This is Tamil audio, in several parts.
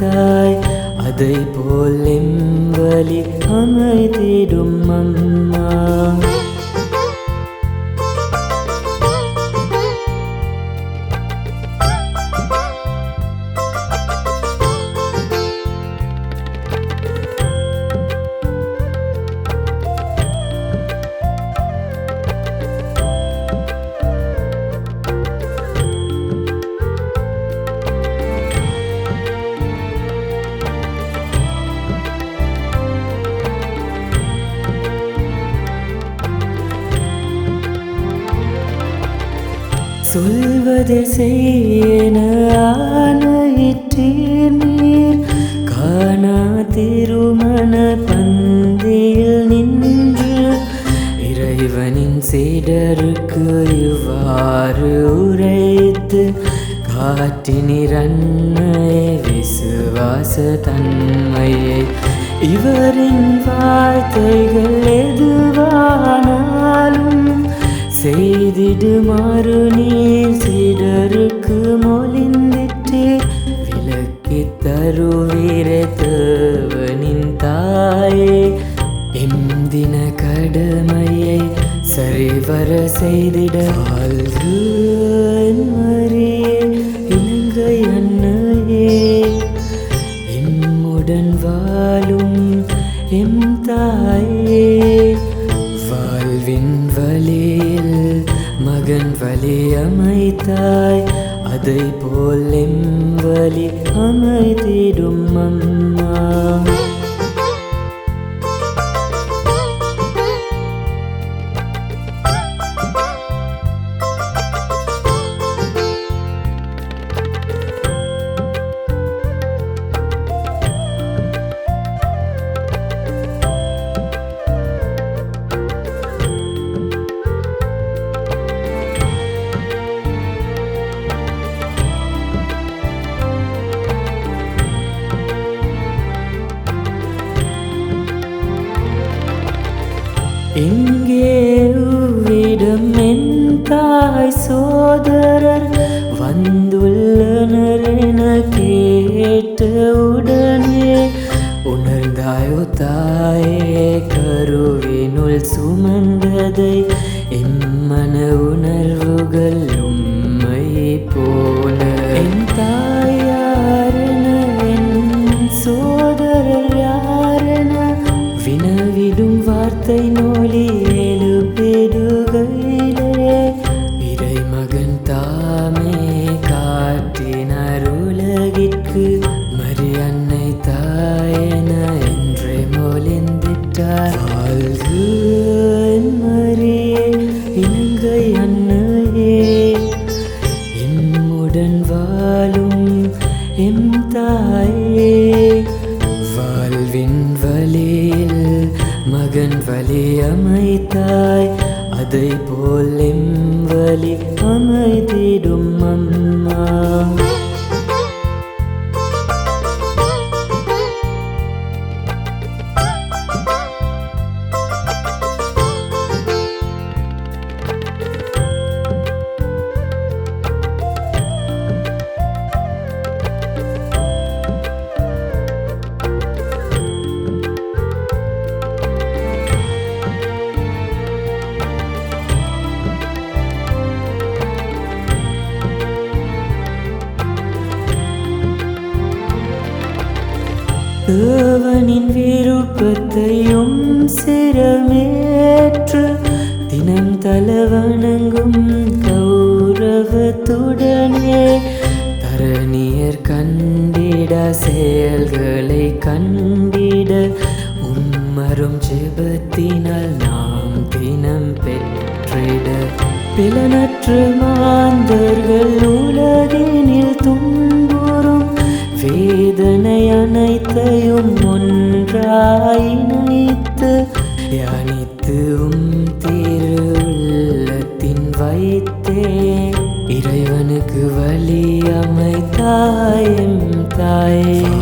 அமைத்தாய் அதை போல் என் அம்மா. சொல்வது செய்யன ஆணையிட்டீர் நீர். காணா திருமண பந்தியில் நின்று இறைவனின் சீடருக்கு இவ்வாறு உரைத்து காட்டினிர் அன்னையை விசுவாச தன்மையை இவரின் வார்த்தைகள் எதுவானாலும் செய்திடுமாறு நீர் சீடருக்கு மொழிந்திட்டீர் விலக்கி தருவீரே தேவனின் தாயே. எந்தின கடமையை சரிவர செய்திட. மறியே இலங்கை அன்னையே. எம்முடன் வாழும் எம் தாயே. மகன் வழி அமைத்தாய் அதை போல் எம் வழி அமைத்திடும் அம்மா. வந்துள்ளனர் என கேட்ட உடனே உணர்ந்தாயோ தாயே கருவினுள் சுமந்ததை எம்மன உணர்வுகள் உம்மை போல. என் தாயாரென எம் தாயே. வாழ்வின் வழியில் மகன் வழி அமைத்தாய் அதை போல் எம் தேவனின் விருப்பத்தையும் சிரமேற்று தினம் தலவணங்கும் கௌரவத்துடனே தரணியர் கண்டிட செயல்களை கண்டிட உம்மரும் ஜெபத்தினால் நாம் தினம் பெற்றிட. பிளனற்று மாந்தர்கள் உலகினில் துன்புறும் வேதனை அனைத்தையும் ஒன்றாய் இணைத்து தியானித்து உம் திருவுள்ளத்தின் வைத்தே. இறைவனுக்கு வழி அமைத்தாயம் தாயே.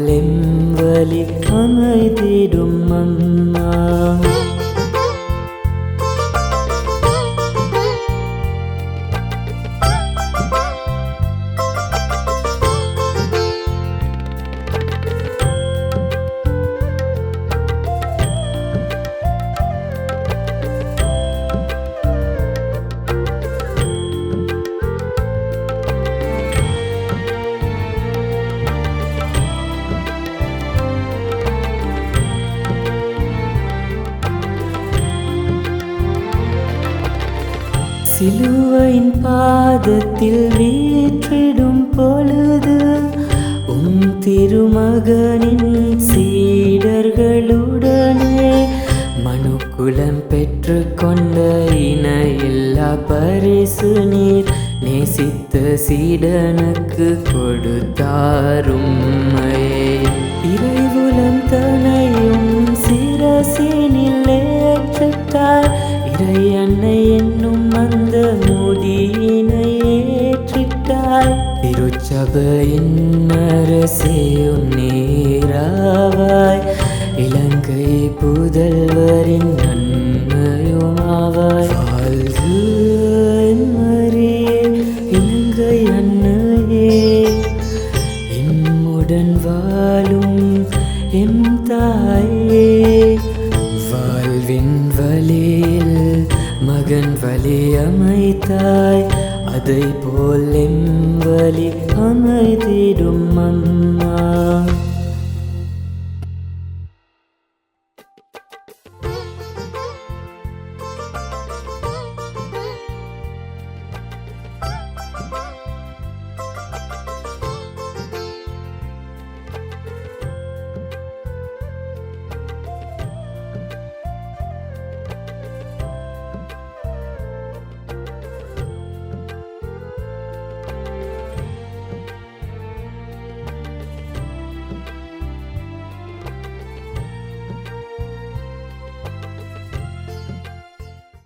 போல் எம் வழி அமைதிடும் சிலுவையின் பாதத்தில் வீற்றிடும் பொழுது உம் திருமகனின் சீடர்களுடனே மனுக்குலம் இன எல்லா பரிசு நீர் நேசித்த சீடனுக்கு கொடுத்தாரும் இறைவுலம் தனையும் திருச்சபையின் அரசேயும் நீராவாய். இலங்கை புதல்வரின் நன்மையுமாவாய். வாழ்க இலங்கை அன்னையே. எம்முடன் வாழும் எம் தாயே. வாழ்வின் வழியில் மகன் வழி அமைத்தாய் அதை போல் எம் வழி அமைதிடும் அம்மா